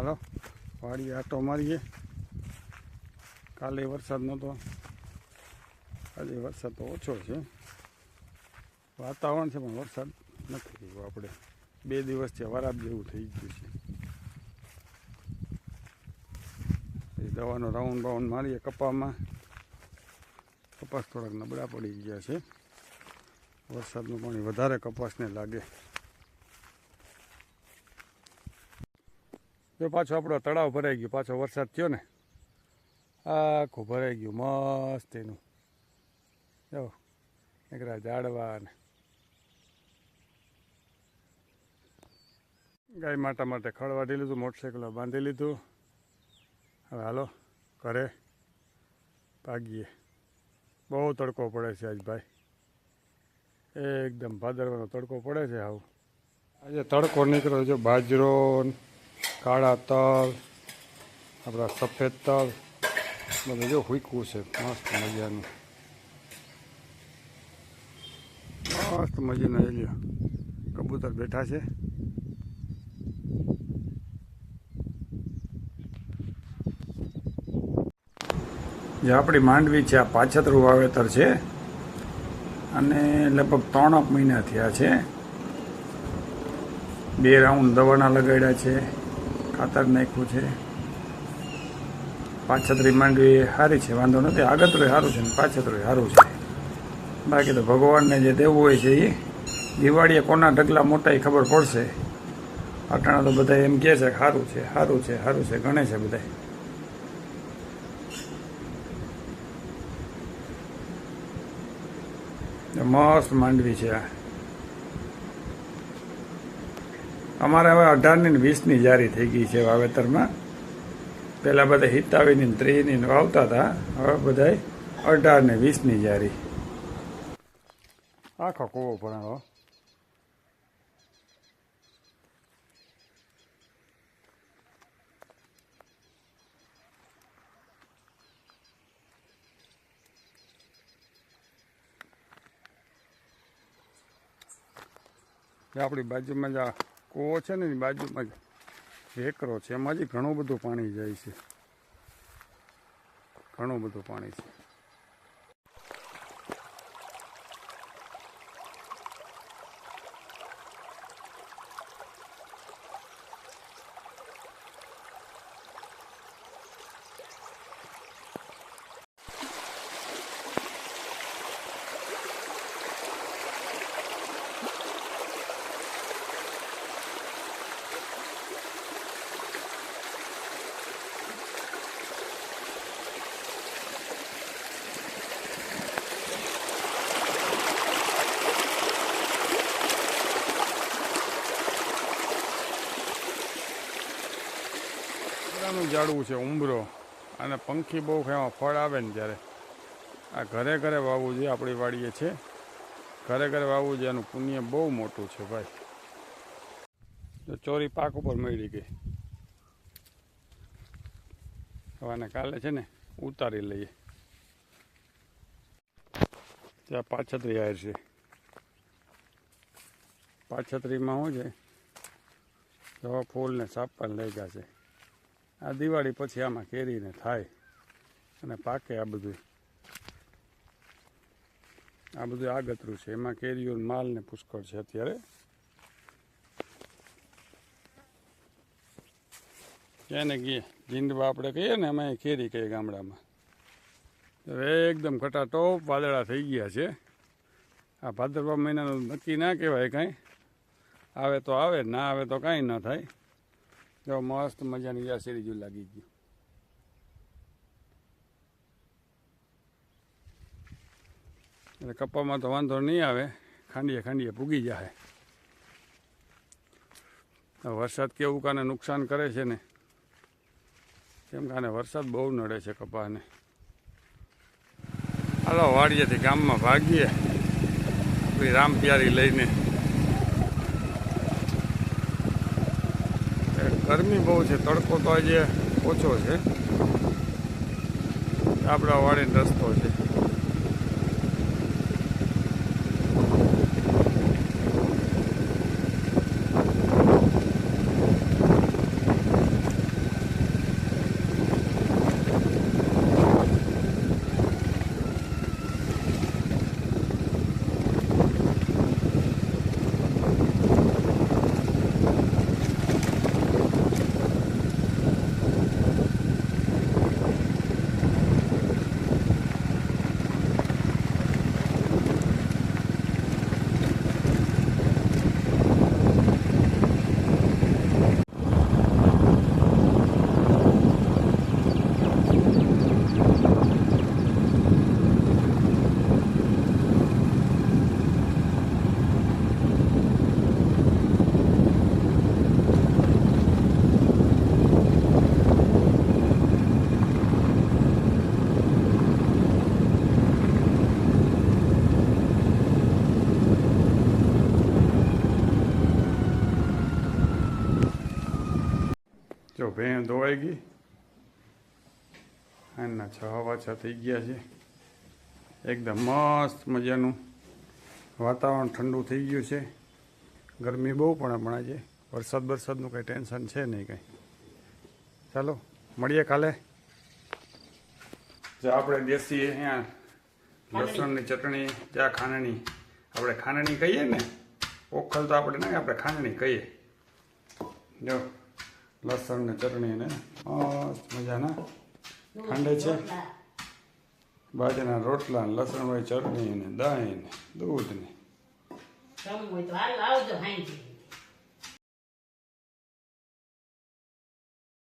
હાલો વાડી આટો મારીએ. કાલે વરસાદ નહોતો. આજે વરસાદ તો ઓછો છે. વાતાવરણ છે, પણ વરસાદ નથી થયો આપણે. બે દિવસથી વરાબ જેવું થઈ ગયું છે. એ દવાનો રાઉન્ડ બાઉન્ડ મારીએ કપામાં. કપાસ થોડાક નબળા પડી ગયા છે. વરસાદનું પાણી વધારે કપાસને લાગે. જો પાછો આપણો તળાવ ભરાઈ ગયો, પાછો વરસાદ થયો ને, આખું ભરાઈ ગયું, મસ્ત એનું. જો નીકળ્યા ઝાડવા ને. ગાય માટા માટે ખડ વાઢી લીધું, મોટરસાઇકલ બાંધી લીધું. હવે હાલો, ઘરે ભાગીએ. બહુ તડકો પડે છે આજ ભાઈ. એકદમ ભાદરવાનો તડકો પડે છે આવું. આજે તડકો નીકળ્યો છે બાજરો કાળા તલ, આપણા સફેદ તલ, બધું જો હુકવું છે. મસ્ત મજાનું. મસ્ત મજાના એલિયા કબૂતર બેઠા છે. જે આપણી માંડવી છે, આ પાછતરું વાવેતર છે. અને લગભગ ત્રણ મહિના થયા છે. બે રાઉન્ડ દવાના લગાડ્યા છે. ખાતર નાખ્યું છે. પાછતરી માંડવી સારી છે, વાંધો નથી. આગતરું સારું છે ને પાછતરું સારું છે. બાકી તો ભગવાનને જે દેવું હોય છે એ દિવાળીએ કોના ઢગલા મોટા એ ખબર પડશે. અટાણા તો બધા એમ કહે છે સારું છે સારું છે સારું છે, ગણે છે બધા મસ્ત માંડવી છે આ. અમારે હવે અઢારની ને વીસની જારી થઈ ગઈ છે વાવેતરમાં. પહેલાં બધા હિતાવીની ત્રીની વાવતા હતા. હવે બધા અઢાર ને વીસની જારી. આખો કૂવો ભરાણો. આપણી બાજુમાં જ આ કૂવો છે ને એની બાજુમાં જ વેકરો છે. એમાં જ ઘણું બધું પાણી જાય છે. ઘણું બધું પાણી છે. ઝાડવું છે ઉંબરો. અને પંખી બહુ એમાં ફળ આવે ને ત્યારે. આ ઘરે ઘરે વાવવું જોઈએ આપણી વાડીએ છે. ઘરે ઘરે વાવવું જોઈએ એનું પુણ્ય બહુ મોટું છે ભાઈ. ચોરી પાક ઉપર મળી ગઈ. હવાને કાલે છે ને ઉતારી લઈએ. ત્યાં પાછતરી આયર છે. પાછતરીમાં શું છે? જવા ફૂલને ને સાપણ લઈ ગયા છે. આ દિવાળી પછી આમાં કેરીને થાય અને પાકે આ બધું. આ બધું આગતરું છે. એમાં કેરીઓ માલને પુષ્કળ છે અત્યારે. એને ગીએ જીંડવા આપણે કહીએ ને એ કેરી કહીએ ગામડામાં. હવે એકદમ ખટાટોપ વાદળા થઈ ગયા છે. આ ભાદરવા મહિનાનું નક્કી ના કહેવાય કાંઈ. આવે તો આવે, ના આવે તો કાંઈ ન થાય. જો મસ્ત મજાની યાસેરી જો લાગી ગયું એટલે કપ્પામાં તો વાંધો નહીં આવે, ખાંડીએ ખાંડીએ પૂગી જાય વરસાદ કેવું કાને નુકસાન કરે છે ને? કેમ કાને વરસાદ બહુ નડે છે કપાને હાલો, વાડીએથી ગામમાં ભાગીએ. રામ પ્યારી લઈને ગરમી બહુ છે તડકો તો આજે ઓછો છે. આપણા વાળી રસ્તો છે. જો ભેં ધોવાઈ ગઈ. અને છ પાછા થઈ ગયા છે. એકદમ મસ્ત મજાનું વાતાવરણ ઠંડુ થઈ ગયું છે. ગરમી બહુ પણ હમણાં આજે વરસાદ વરસાદનું કંઈ ટેન્શન છે નહીં કંઈ. ચાલો, મળીએ કાલે. જો આપણે દેશી અહીંયા લસણની ચટણી, ચા ખાંડણી. આપણે ખાંડણી કહીએ ને? ઓખલ તો આપણે નહીં, આપણે ખાંડણી કહીએ. જો. લસણ ને ચટણી ને મજાના? ખાંડે છે? બાજરાના રોટલા ને લસણ વાળી ચટણી ને દહીં ને દૂધ ને